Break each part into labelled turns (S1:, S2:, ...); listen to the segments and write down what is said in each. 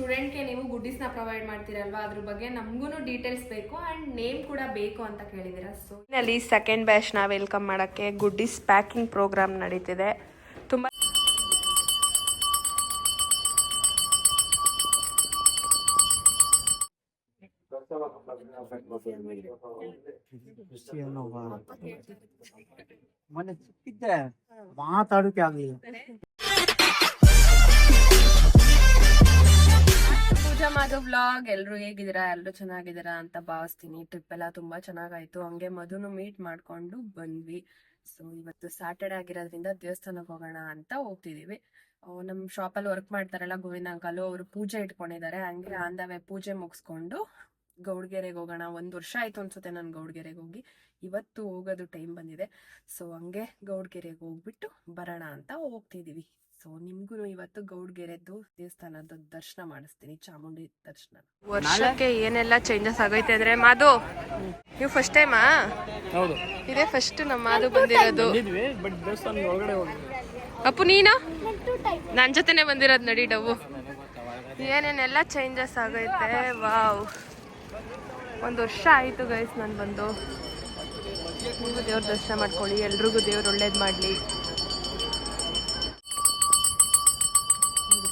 S1: ಸ್ಟೂಡೆಂಟ್ಗೆ ನೀವು ಗುಡ್ಡಿಸ್ನ ಪ್ರೊವೈಡ್ ಮಾಡ್ತೀರಲ್ವಾ? ಅದ್ರ ಬಗ್ಗೆ ನಮಗೂ ಡೀಟೇಲ್ಸ್ ಬೇಕು ಆ್ಯಂಡ್ ನೇಮ್ ಕೂಡ ಬೇಕು ಅಂತ ಕೇಳಿದ್ದೀರ ಸೊ
S2: ಅಲ್ಲಿ ಸೆಕೆಂಡ್ ಬ್ಯಾಚ್ನ ವೆಲ್ಕಮ್ ಮಾಡೋಕ್ಕೆ ಗುಡ್ಡಿಸ್ ಪ್ಯಾಕಿಂಗ್ ಪ್ರೋಗ್ರಾಮ್ ನಡೀತಿದೆ. ತುಂಬ
S3: ಮೊನ್ನೆ ಸಿಕ್ಕಿದ್ದೆ ಮಾತಾಡೋಕೆ ಆಗ್ಲಿಲ್ಲ.
S2: ಪೂಜಾ ಮಾಧವ್ ವ್ಲಾಗ್ ಎಲ್ಲರೂ ಹೇಗಿದ್ದೀರಾ ಎಲ್ಲರೂ ಚೆನ್ನಾಗಿದ್ದೀರಾ ಅಂತ ಭಾವಿಸ್ತೀನಿ. ಟ್ರಿಪ್ ಎಲ್ಲ ತುಂಬಾ ಚೆನ್ನಾಗಾಯ್ತು. ಹಂಗೆ ಮಧುನು ಮೀಟ್ ಮಾಡ್ಕೊಂಡು ಬಂದ್ವಿ. ಸೊ ಇವತ್ತು ಸ್ಯಾಟರ್ಡೆ ಆಗಿರೋದ್ರಿಂದ ದೇವಸ್ಥಾನಕ್ಕೆ ಹೋಗೋಣ ಅಂತ ಹೋಗ್ತಿದೀವಿ. ನಮ್ಮ ನಮ್ ಶಾಪಲ್ಲಿ ವರ್ಕ್ ಮಾಡ್ತಾರಲ್ಲ ಗೋವಿಂದ ಅಂಕಲು ಅವರು ಪೂಜೆ ಇಟ್ಕೊಂಡಿದ್ದಾರೆ. ಹಂಗೆ ಆಂದವೆ ಪೂಜೆ ಮುಗಿಸ್ಕೊಂಡು ಗೌಡ್ಗೆರೆಗೆ ಹೋಗೋಣ. ಒಂದು ವರ್ಷ ಆಯ್ತು ಅನ್ಸುತ್ತೆ ನಾನು ಗೌಡ್ಗೆರೆಗೆ ಹೋಗಿ. ಇವತ್ತು ಹೋಗೋದು ಟೈಮ್ ಬಂದಿದೆ. ಸೊ ಹಂಗೆ ಗೌಡ್ಗೆರೆಗೆ ಹೋಗ್ಬಿಟ್ಟು ಬರೋಣ ಅಂತ ಹೋಗ್ತಿದೀವಿ. ಸೊ ನಿಮ್ಗೂ ಇವತ್ತು ಗೌಡ್ಗೆರೆದ್ದು ದೇವಸ್ಥಾನದ ದರ್ಶನ ಮಾಡಿಸ್ತೀನಿ ಚಾಮುಂಡಿ ದರ್ಶನ. ವರ್ಷಕ್ಕೆ ಏನೆಲ್ಲ ಚೇಂಜಸ್ ಆಗೈತೆ ಅಂದ್ರೆ ಮಾಧು ನೀವು ಫಸ್ಟ್ ಟೈಮಾ
S3: ಹೌದು.
S2: ಇದೇ ಫಸ್ಟ್ ನಮ್ಮ ಮಾಧು ಬಂದಿರೋದು.
S3: ಬಟ್ ದೇವಸ್ಥಾನದ ಒಳಗಡೆ ಹೋಗಿ
S2: ಅಪ್ಪು ನೀನು? ನನ್ನ ಜೊತೆನೆ ಬಂದಿರೋದು ನಡಿ ಡವು ಏನೇನೆಲ್ಲ ಚೇಂಜಸ್ ಆಗೈತೆ ವಾವ್. ಒಂದು ವರ್ಷ ಆಯಿತು ಗೈಸ್ ನಾನು ಬಂದು. ನೀವು ದೇವ್ರ ದರ್ಶನ ಮಾಡ್ಕೊಳ್ಳಿ ಎಲ್ರಿಗೂ ದೇವ್ರು ಒಳ್ಳೇದು ಮಾಡಲಿ.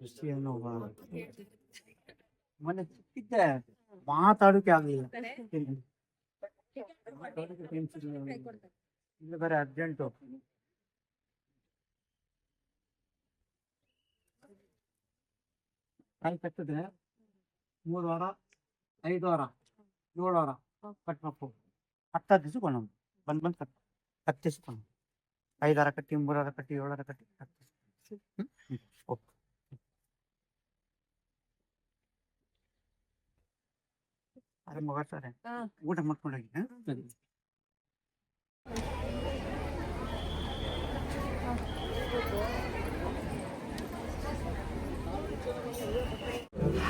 S3: ಖುಷಿಯನ್ನು ಮೊನ್ನೆ ಸಿಕ್ಕಿದ್ದೆ ಮಾತಾಡೋಕೆ ಆಗ್ಲಿಲ್ಲ ಮಾತಾಡೋಕೆ time ಸಿಗ್ಲಿಲ್ಲ. ಇಲ್ಲಿ ಬೇರೆ ಅರ್ಜೆಂಟು ಕಾಯಿ ಕಟ್ಟಿದ್ರೆ ಮೂರು ವಾರ ಐದು ವಾರ ಏಳು ವಾರ ಕಟ್ಟಬೇಕು ಹತ್ತು ದಿವಸ ಕೊಂಡು ಬಂದ್ ಬಂದ್ ಕಟ್ ಹತ್ತು ದಿವಸ ಕೊಂಡು ಐದು ವಾರ ಕಟ್ಟಿ ಮೂರು ವಾರ ಕಟ್ಟಿ ಏಳು ವಾರ ಕಟ್ಟಿ ಹತ್ತು ದಿವ್ಸ. ಹ್ಮ್? ಹ್ಮ್. ಓಕೆ ಅದೇ ಮಗರ್ತಾರೆ ಊಟ ಮಾಡ್ಕೊಂಡೋಗಿ ಹಾ? ಸರಿ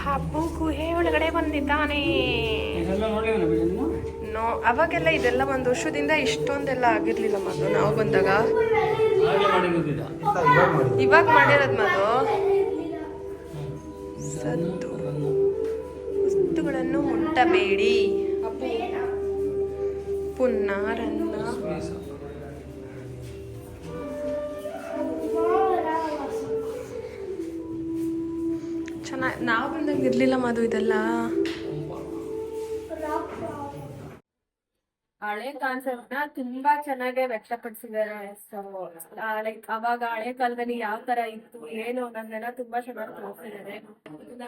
S2: ಹಬ್ಬು ಗುಹೆ ಒಳಗಡೆ ಬಂದಿದ್ದಾನೆ. ನೋ ಅವಾಗೆಲ್ಲ ಇದೆಲ್ಲ ಒಂದು ವರ್ಷದಿಂದ ಇಷ್ಟೊಂದೆಲ್ಲ ಆಗಿರ್ಲಿಲ್ಲ ಮದು ನಾವು ಬಂದಾಗ ಇವಾಗ ಮಾಡಿರೋದು ಮದು ಸತ್ತು ವಸ್ತುಗಳನ್ನು ಮುಟ್ಟಬೇಡಿ. ಪುನ್ನಾರನ್ನ ಇರ್ಲಿಲ್ಲ ಮದು ಇದೆಲ್ಲ.
S1: ಹಳೆ ಕಾನ್ಸೆಪ್ಟ್ನ ತುಂಬಾ ಚೆನ್ನಾಗಿ ವ್ಯಕ್ತಪಡಿಸಿದ್ದಾರೆ. ಸೊ ಲೈಕ್ ಅವಾಗ ಹಳೆ ಕಾಲದಲ್ಲಿ ಯಾವ ತರ ಇತ್ತು, ಏನು ಅನ್ನೋದನ್ನ ತುಂಬಾ ಚೆನ್ನಾಗಿ ತೋರಿಸಿದ್ದಾರೆ.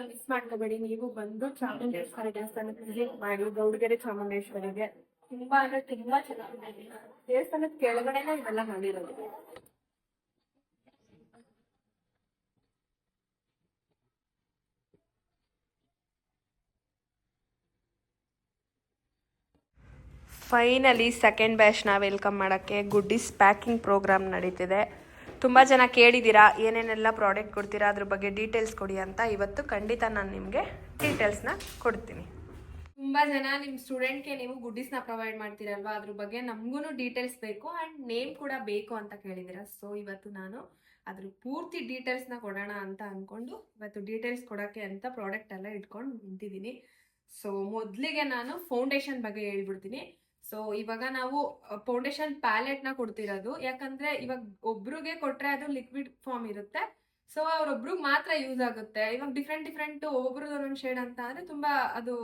S1: ಮಿಸ್ ಮಾಡ್ಕೋಬೇಡಿ. ನೀವು ಬಂದು ಚಾಮುಂಡೇಶ್ವರಿ ದೇವಸ್ಥಾನಕ್ಕೆ ವಿಸಿಟ್ ಮಾಡಿ, ಗೌಡಗೆರೆ ಚಾಮುಂಡೇಶ್ವರಿಗೆ. ತುಂಬಾ ಅಂದ್ರೆ ತುಂಬಾ ಚೆನ್ನಾಗಿದೆ. ದೇವಸ್ಥಾನದ ಕೆಳಗಡೆನೆ ಇದೆಲ್ಲ ಮಾಡಿರೋದು.
S2: ಫೈನಲಿ ಸೆಕೆಂಡ್ ಬ್ಯಾಚ್ನ ವೆಲ್ಕಮ್ ಮಾಡೋಕ್ಕೆ ಗುಡ್ಡಿಸ್ ಪ್ಯಾಕಿಂಗ್ ಪ್ರೋಗ್ರಾಮ್ ನಡೀತಿದೆ. ತುಂಬ ಜನ ಕೇಳಿದ್ದೀರಾ ಏನೇನೆಲ್ಲ ಪ್ರಾಡಕ್ಟ್ ಕೊಡ್ತೀರಾ, ಅದ್ರ ಬಗ್ಗೆ ಡೀಟೇಲ್ಸ್ ಕೊಡಿ ಅಂತ ಇವತ್ತು ಖಂಡಿತ ನಾನು ನಿಮಗೆ ಡೀಟೇಲ್ಸ್ನ ಕೊಡ್ತೀನಿ.
S1: ತುಂಬ ಜನ ನಿಮ್ಮ ಸ್ಟೂಡೆಂಟ್ಗೆ ನೀವು ಗುಡ್ಡಿಸ್ನ ಪ್ರೊವೈಡ್ ಮಾಡ್ತೀರಲ್ವಾ? ಅದ್ರ ಬಗ್ಗೆ ನಮಗೂ ಡೀಟೇಲ್ಸ್ ಬೇಕು ಆ್ಯಂಡ್ ನೇಮ್ ಕೂಡ ಬೇಕು ಅಂತ ಕೇಳಿದ್ದೀರಾ ಸೊ ಇವತ್ತು ನಾನು ಅದ್ರ ಪೂರ್ತಿ ಡೀಟೇಲ್ಸ್ನ ಕೊಡೋಣ ಅಂತ ಅಂದ್ಕೊಂಡು ಇವತ್ತು ಡೀಟೇಲ್ಸ್ ಕೊಡೋಕ್ಕೆ ಅಂತ ಪ್ರಾಡಕ್ಟ್ ಎಲ್ಲ ಇಟ್ಕೊಂಡು ನಿಂತಿದ್ದೀನಿ. ಸೊ ಮೊದಲಿಗೆ ನಾನು ಫೌಂಡೇಶನ್ ಬಗ್ಗೆ ಹೇಳ್ಬಿಡ್ತೀನಿ. ಸೊ ಇವಾಗ ನಾವು ಫೌಂಡೇಶನ್ ಪ್ಯಾಲೆಟ್ನ ಕೊಡ್ತಿರೋದು. ಯಾಕಂದ್ರೆ ಇವಾಗ ಒಬ್ರಿಗೆ ಕೊಟ್ರೆ ಅದು ಲಿಕ್ವಿಡ್ ಫಾರ್ಮ್ ಇರುತ್ತೆ. ಸೊ ಅವ್ರೊಬ್ರಿಗೆ ಮಾತ್ರ ಯೂಸ್ ಆಗುತ್ತೆ. ಇವಾಗ ಡಿಫ್ರೆಂಟ್ ಡಿಫ್ರೆಂಟ್ ಒಬ್ರು ಒಂದೊಂದು ಶೇಡ್ ಅಂತ ಅಂದ್ರೆ ತುಂಬಾ ಅದು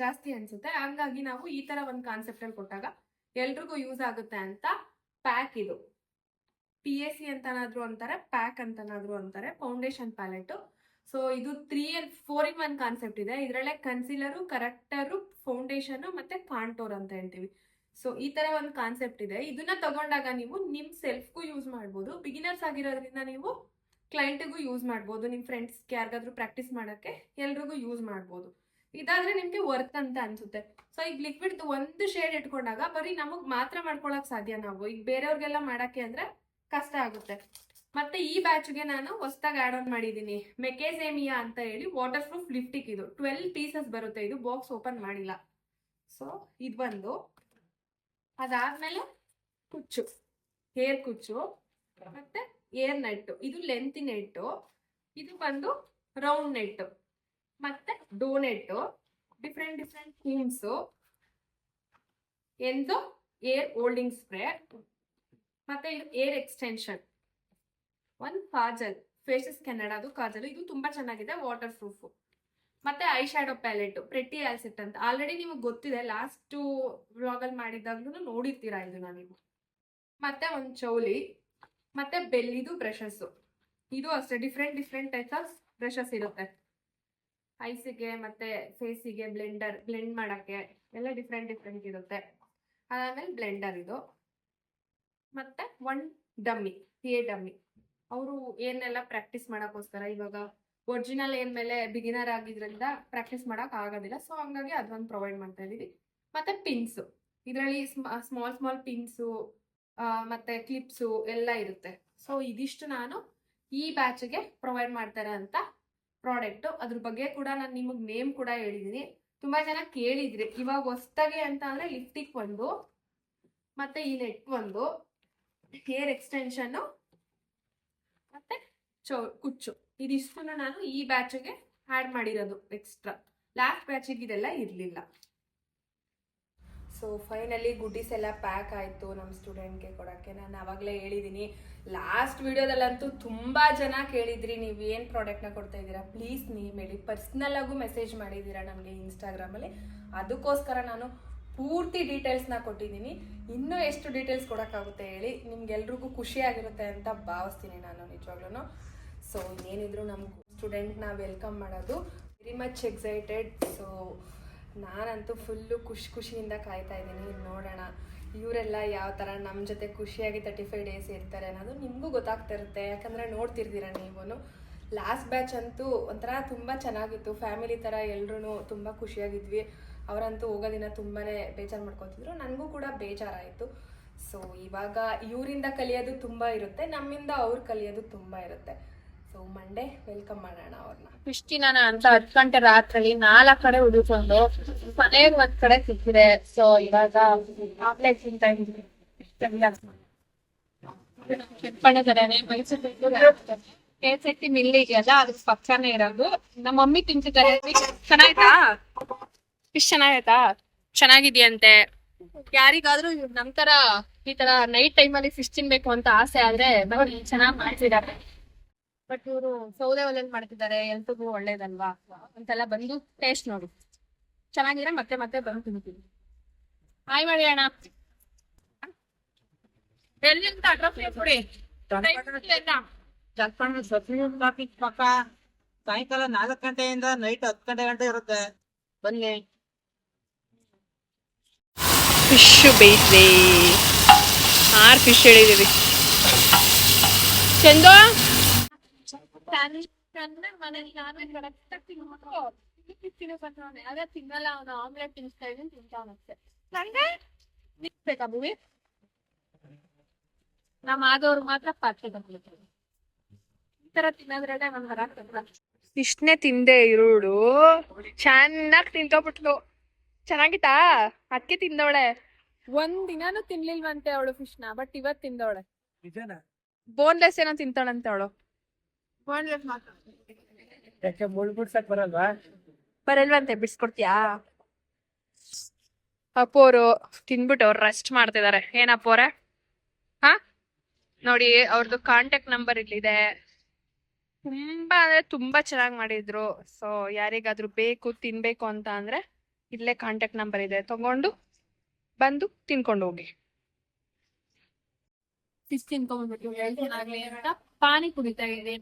S1: ಜಾಸ್ತಿ ಅನ್ಸುತ್ತೆ. ಹಂಗಾಗಿ ನಾವು ಈ ತರ ಒಂದು ಕಾನ್ಸೆಪ್ಟ್ ಅಲ್ಲಿ ಕೊಟ್ಟಾಗ ಎಲ್ರಿಗೂ ಯೂಸ್ ಆಗುತ್ತೆ ಅಂತ ಪ್ಯಾಕ್ ಇದು. ಪಿ ಎಸ್ ಸಿ ಅಂತನಾದ್ರೂ ಅಂತಾರೆ ಪ್ಯಾಕ್ ಅಂತನಾದ್ರೂ ಅಂತಾರೆ ಫೌಂಡೇಶನ್ ಪ್ಯಾಲೆಟ್
S2: ಸೊ ಇದು three and four in one concept ಇದೆ. ಇದರಲ್ಲೇ ಕನ್ಸಿಲರು ಕರೆಕ್ಟರು ಫೌಂಡೇಶನ್ ಮತ್ತೆ ಕಾಂಟೋರ್ ಅಂತ ಹೇಳ್ತೀವಿ. ಸೊ ಈ ತರ ಒಂದು ಕಾನ್ಸೆಪ್ಟ್ ಇದೆ. ಇದನ್ನ ತಗೊಂಡಾಗ ನೀವು ನಿಮ್ ಸೆಲ್ಫ್ಗೂ ಯೂಸ್ ಮಾಡ್ಬೋದು. ಬಿಗಿನರ್ಸ್ ಆಗಿರೋದ್ರಿಂದ ನೀವು ಕ್ಲೈಂಟಿಗೂ ಯೂಸ್ ಮಾಡ್ಬೋದು. ನಿಮ್ಮ ಫ್ರೆಂಡ್ಸ್ಗೆ ಯಾರಿಗಾದ್ರೂ ಪ್ರಾಕ್ಟೀಸ್ ಮಾಡೋಕ್ಕೆ ಎಲ್ರಿಗೂ ಯೂಸ್ ಮಾಡ್ಬೋದು. ಇದಾದ್ರೆ ನಿಮ್ಗೆ ವರ್ತ್ ಅಂತ ಅನ್ಸುತ್ತೆ. ಸೊ ಈಗ ಲಿಕ್ವಿಡ್ ಒಂದು ಶೇಡ್ ಇಟ್ಕೊಂಡಾಗ ಬರೀ ನಮಗ್ ಮಾತ್ರ ಮಾಡ್ಕೊಳಕ್ ಸಾಧ್ಯ ನಾವು. ಈಗ ಬೇರೆಯವ್ರಿಗೆಲ್ಲ ಮಾಡಕ್ಕೆ ಅಂದ್ರೆ ಕಷ್ಟ ಆಗುತ್ತೆ. ಮತ್ತೆ ಈ ಬ್ಯಾಚ್ಗೆ ನಾನು ಹೊಸದಾಗಿ ಆಡ್ ಆನ್ ಮಾಡಿದ್ದೀನಿ. ಮೆಕೆಸೇಮಿಯಾ ಅಂತ ಹೇಳಿ ವಾಟರ್ ಪ್ರೂಫ್ ಲಿಫ್ಟಿಕ್ ಇದು. ಟ್ವೆಲ್ ಪೀಸಸ್ ಬರುತ್ತೆ. ಇದು ಬಾಕ್ಸ್ ಓಪನ್ ಮಾಡಿಲ್ಲ. ಸೊ ಇದು ಬಂದು ಅದಾದ್ಮೇಲೆ ಕುಚ್ಚು. ಹೇರ್ ಕುಚ್ಚು. ಮತ್ತೆ ಏರ್ ನೆಟ್ಟು ಇದು ಲೆಂತ್ ನೆಟ್ಟು ಇದು ಬಂದು ರೌಂಡ್ ನೆಟ್ಟು ಮತ್ತೆ ಡೋ ನೆಟ್ಟು ಡಿಫ್ರೆಂಟ್ ಡಿಫ್ರೆಂಟ್ ಥೀಮ್ಸು ಎಂದು ಏರ್ ಹೋಲ್ಡಿಂಗ್ ಸ್ಪ್ರೇ ಮತ್ತೆ ಇದು hair extension one kajal Faces ಕೆನಡಾದು kajal, ಇದು ತುಂಬಾ ಚೆನ್ನಾಗಿದೆ ವಾಟರ್ ಪ್ರೂಫ್ ಮತ್ತೆ ಐ ಶ್ಯಾಡೋ ಪ್ಯಾಲೆಟ್ ಪ್ರೆಟಿ ಆಲ್ಸಿಟ್ ಅಂತ ಆಲ್ರೆಡಿ ನಿಮಗೆ ಗೊತ್ತಿದೆ ಲಾಸ್ಟ್ ವ್ಲಾಗಲ್ಲಿ ಮಾಡಿದಾಗ್ಲೂ ನೋಡಿರ್ತೀರಾ ಇದನ್ನ ನೀವು. ಮತ್ತೆ ಒಂದು ಚೌಲಿ ಮತ್ತೆ ಬೆಲ್ಲಿದು ಬ್ರಷಸ್ ಇದು ಅಷ್ಟೇ different different types of brushes ಇರುತ್ತೆ. ಐಸಿಗೆ ಮತ್ತೆ ಫೇಸಿಗೆ ಬ್ಲೆಂಡರ್ ಬ್ಲೆಂಡ್ ಮಾಡಕ್ಕೆ ಎಲ್ಲ ಡಿಫ್ರೆಂಟ್ ಡಿಫ್ರೆಂಟ್ ಇರುತ್ತೆ. ಅದಾದ್ಮೇಲೆ ಬ್ಲೆಂಡರ್ ಇದು. ಮತ್ತೆ ಒನ್ ಡಮ್ಮಿ ಎ ಡಮ್ಮಿ ಅವರು ಏನೆಲ್ಲ ಪ್ರಾಕ್ಟೀಸ್ ಮಾಡೋಕ್ಕೋಸ್ಕರ ಇವಾಗ ಒರಿಜಿನಲ್ ಏನ್ ಮೇಲೆ ಬಿಗಿನರ್ ಆಗಿದ್ರಿಂದ ಪ್ರಾಕ್ಟೀಸ್ ಮಾಡಕ್ ಆಗೋದಿಲ್ಲ. ಸೊ ಹಂಗಾಗಿ ಅದೊಂದು ಪ್ರೊವೈಡ್ ಮಾಡ್ತಾ ಇದೀವಿ. ಮತ್ತೆ ಪಿನ್ಸ್ ಇದರಲ್ಲಿ ಸ್ಮಾಲ್ ಸ್ಮಾಲ್ ಪಿನ್ಸು ಮತ್ತೆ ಕ್ಲಿಪ್ಸು ಎಲ್ಲ ಇರುತ್ತೆ. ಸೊ ಇದಿಷ್ಟು ನಾನು ಈ ಬ್ಯಾಚ್ಗೆ ಪ್ರೊವೈಡ್ ಮಾಡ್ತಾರೆ ಅಂತ ಪ್ರಾಡಕ್ಟ್ ಅದ್ರ ಬಗ್ಗೆ ಕೂಡ ನಾನು ನಿಮಗೆ ನೇಮ್ ಕೂಡ ಹೇಳಿದ್ದೀನಿ ತುಂಬಾ ಜನ ಕೇಳಿದ್ರಿ. ಇವಾಗ ಹೊಸ್ದಾಗೆ ಅಂತ ಅಂದರೆ ಲಿಫ್ಟಿಕ್ ಒಂದು, ಮತ್ತೆ ಈ ನೆಟ್ ಒಂದು ಹೇರ್ ಎಕ್ಸ್ಟೆನ್ಷನ್ ಮತ್ತೆ ಚೌ, ಕುಚ್ಚು. ಇದಿಷ್ಟನ್ನು ನಾನು ಈ ಬ್ಯಾಚ್ಗೆ ಆ್ಯಡ್ ಮಾಡಿರೋದು ಎಕ್ಸ್ಟ್ರಾ ಲಾಸ್ಟ್ ಬ್ಯಾಚಿಗೆ ಇದೆಲ್ಲ ಇರಲಿಲ್ಲ. ಸೊ ಫೈನಲಿ ಗುಡ್ಡೀಸ್ ಎಲ್ಲ ಪ್ಯಾಕ್ ಆಯಿತು ನಮ್ಮ ಸ್ಟೂಡೆಂಟ್ಗೆ ಕೊಡೋಕ್ಕೆ. ನಾನು ಆವಾಗಲೇ ಹೇಳಿದ್ದೀನಿ ಲಾಸ್ಟ್ ವೀಡಿಯೋದಲ್ಲಂತೂ ತುಂಬ ಜನ ಕೇಳಿದ್ರಿ, ನೀವು ಏನು ಪ್ರಾಡಕ್ಟ್ನ ಕೊಡ್ತಾ ಇದ್ದೀರಾ? ಪ್ಲೀಸ್ ನೀವು ಹೇಳಿ. ಪರ್ಸ್ನಲ್ ಮೆಸೇಜ್ ಮಾಡಿದ್ದೀರಾ ನಮಗೆ ಇನ್ಸ್ಟಾಗ್ರಾಮಲ್ಲಿ ಅದಕ್ಕೋಸ್ಕರ ನಾನು ಪೂರ್ತಿ ಡೀಟೇಲ್ಸ್ನ ಕೊಟ್ಟಿದ್ದೀನಿ. ಇನ್ನೂ ಎಷ್ಟು ಡೀಟೇಲ್ಸ್ ಕೊಡೋಕ್ಕಾಗುತ್ತೆ ಹೇಳಿ ನಿಮ್ಗೆಲ್ರಿಗೂ ಖುಷಿಯಾಗಿರುತ್ತೆ ಅಂತ ಭಾವಿಸ್ತೀನಿ ನಾನು ನಿಜವಾಗ್ಲೂ ಸೊ ಏನಿದ್ರು ನಮ್ಮ ಸ್ಟೂಡೆಂಟ್ನ ವೆಲ್ಕಮ್ ಮಾಡೋದು. ವೆರಿ ಮಚ್ ಎಕ್ಸೈಟೆಡ್ ಸೊ ನಾನಂತೂ ಫುಲ್ಲು ಖುಷಿ ಖುಷಿಯಿಂದ ಕಾಯ್ತಾ ಇದ್ದೀನಿ. ನೋಡೋಣ. ಇವರೆಲ್ಲ ಯಾವ ಥರ ನಮ್ಮ ಜೊತೆ ಖುಷಿಯಾಗಿ ತರ್ಟಿ ಫೈವ್ ಡೇಸ್ ಇರ್ತಾರೆ ಅನ್ನೋದು ನಿಮಗೂ ಗೊತ್ತಾಗ್ತಾ ಇರುತ್ತೆ ಯಾಕಂದರೆ ನೋಡ್ತಿರ್ತೀರ ನೀವೂ ಲಾಸ್ಟ್ ಬ್ಯಾಚ್ ಅಂತೂ ಒಂಥರ ತುಂಬ ಚೆನ್ನಾಗಿತ್ತು. ಫ್ಯಾಮಿಲಿ ಥರ ಎಲ್ಲರೂ ತುಂಬ ಖುಷಿಯಾಗಿದ್ವಿ. ಅವರಂತೂ ಹೋಗೋ ದಿನ ತುಂಬಾ ಬೇಜಾರು ಮಾಡ್ಕೊತಿದ್ರು. ನನಗೂ ಕೂಡ ಬೇಜಾರಾಯಿತು. ಸೊ ಇವಾಗ ಇವರಿಂದ ಕಲಿಯೋದು ತುಂಬ ಇರುತ್ತೆ, ನಮ್ಮಿಂದ ಅವ್ರು ಕಲಿಯೋದು ತುಂಬ ಇರುತ್ತೆ. ಸೊ ಮಂಡೇ ವೆಲ್ಕಮ್ ಮಾಡೋಣ ಅವ್ರನ್ನ
S4: ನಾನು ಅಂತ ಹತ್ತು ಗಂಟೆ ರಾತ್ರಿ ನಾಲ್ಕು ಕಡೆ ಹುಡುಕೊಂಡು ಮನೆಗೆ ಒಂದ್ ಕಡೆ ಸಿಕ್ಕಿದೆ ಸೊ ಇವಾಗ ಆಮ್ಲೆಟ್ ತಿಂತಾ ಮೈಸೂರು ಕೇಸೆಟ್ಟಿ ಮಿಲ್ ಇದೆಯಲ್ಲ ಅದ್ರ ಪಕ್ಕನೇ ಇರೋದು. ನಮ್ಮ ಮಮ್ಮಿ ತಿಂತಿದ್ದಾರೆ. ಚೆನ್ನಾಯ್ತಾ ಫಿಶ್ ಚೆನ್ನಾಗೈತಾ? ಚೆನ್ನಾಗಿದ್ಯಂತೆ. ಯಾರಿಗಾದ್ರೂ ಇವ್ರ್ ನಮ್ ತರ ಈ ತರ ನೈಟ್ ಟೈಮ್ ಅಲ್ಲಿ ಫಿಶ್ ತಿನ್ಬೇಕು ಅಂತ ಆಸೆ ಆದ್ರೆ ನೋಡಿ ಚೆನ್ನಾಗ್ ಮಾಡ್ತಿದ್ದಾರೆ. ಬಟ್ ಇವರು ಸೌದೆ ಒಲೆಯಲ್ಲಿ ಮಾಡ್ತಿದ್ದಾರೆ ಎಲ್ರಿಗೂ ಒಳ್ಳೇದಲ್ವಾ? ಅಂತೆಲ್ಲ ಬಂದು ಟೇಸ್ಟ್ ನೋಡು. ಚೆನ್ನಾಗಿದ್ರೆ ಮತ್ತೆ ಮತ್ತೆ ಬಂದು ತಿಂತೀವಿ. ಹಾಯ್ ಮಾಡಿ ಅಣ್ಣ ಎಲ್ಲಿ ಅಂತ ಅಡ್ರೆಸ್ ಕೊಡಿ.
S3: ಪಕ್ಕ ಸಾಯಂಕಾಲ ನಾಲ್ಕು ಗಂಟೆಯಿಂದ ನೈಟ್ ಹತ್ತು ಗಂಟೆ ಗಂಟೆ ಇರುತ್ತೆ. ಬನ್ನಿ.
S4: ಫಿಶ್ ಬೇಯಿಸಿದೆ ಆರು ಫಿಶ್ ಹೇಳಿದೀವಿ. ಚಂದ? ಮನೇಲಿ ನಾನು ಕರೆಕ್ಟ್ ತಿನ್ಕೊಂಡು ಅದೇ ತಿನ್ನಲ್ಲ ಅವನು ಆಮ್ಲೆಟ್ ತಿನ್ಸ್ತಾ ಇದ್ದೀನಿ ತಿಂತಾವನಷ್ಟೆ ನಂಗೆ? ನಿಲ್ಬೇಕಾ ಭೂಮಿ ನಮ್ಮ ಆದವ್ರು ಮಾತ್ರ ಪಾತ್ರೆ ಬಂದ್ಬಿಡ್ತಾರೆ ಈ ತರ ತಿನ್ನೋದ್ರಲ್ಲೇ ನನ್ ಇಷ್ಟನೇ ತಿಂದೆ ಇರುಳು. ಚೆನ್ನಾಗಿ ತಿಂತೋಗ್ಬಿಟ್ಲು. ಚೆನ್ನಾಗಿತ್ತಾ? ಅದಕ್ಕೆ ತಿಂದವಳೆ. ಒಂದ್ ದಿನಾನು ತಿನ್ಲಿಲ್ವಂತೆ ಅವಳು ಫಿಶ್ನ ಬಟ್ ಇವತ್ ತಿಂದವಳೆ. ಬೋನ್ಲೆಸ್ ಏನೋ ತಿಂತಾಳಂತೆ ಅವಳು.
S3: ಯಾಕೆ ಮುಳ್ ಬಿಡ್ಸಕ್ ಬರಲ್ವಾ?
S4: ಬರಲ್ವಂತೆ ಬಿಡ್ಸ್ಕೊಡ್ತೀಯಾ? ಅಪ್ಪೋರು ತಿನ್ಬಿಟ್ಟು ಅವ್ರು ರೆಸ್ಟ್ ಮಾಡ್ತಿದಾರೆ. ಏನಪ್ಪೋರೆ ಹಾ? ನೋಡಿ ಅವ್ರದ್ದು ಕಾಂಟ್ಯಾಕ್ಟ್ ನಂಬರ್ ಇಲ್ಲಿದೆ. ತುಂಬಾ ಅಂದ್ರೆ ತುಂಬಾ ಚೆನ್ನಾಗಿ ಮಾಡಿದ್ರು. ಸೊ ಯಾರಿಗಾದ್ರೂ ಬೇಕು ತಿನ್ಬೇಕು ಅಂತ ಅಂದ್ರೆ ಇಲ್ಲೇ ಕಾಂಟ್ಯಾಕ್ಟ್ ನಂಬರ್ ಇದೆ. ತಗೊಂಡು ಬಂದು ತಿನ್ಕೊಂಡು ಹೋಗಿ. ಫಿಶ್ ತಿನ್ಕೊಂಡ್ಬಿಟ್ಟು ಪಾನಿ ಕುಡಿತಾ ಇದೆ.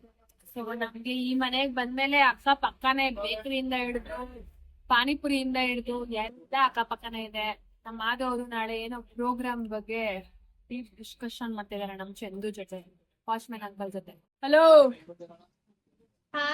S2: ಸೊ ನಮ್ಗೆ ಈ ಮನೆಗೆ ಬಂದ್ಮೇಲೆ ಅಕ್ಕ ಪಕ್ಕನೆ ಬೇಕರಿಯಿಂದ ಹಿಡಿದು ಪಾನಿಪುರಿಯಿಂದ ಹಿಡಿದು ಎಲ್ಲ ಅಕ್ಕ ಪಕ್ಕನೆ ಇದೆ. ನಮ್ಮ ಆದವರು ನಾಳೆ ಏನೋ ಪ್ರೋಗ್ರಾಮ್ ಬಗ್ಗೆ ಡೀಪ್ ಡಿಸ್ಕಷನ್ ಮಾಡ್ತಿದಾರೆ ನಮ್ ಚಂದು ಜೊತೆ ವಾಚ್ಮ್ಯಾನ್ ಅಂಕಲ್ ಜೊತೆ. ಹಲೋ
S5: ಹಾ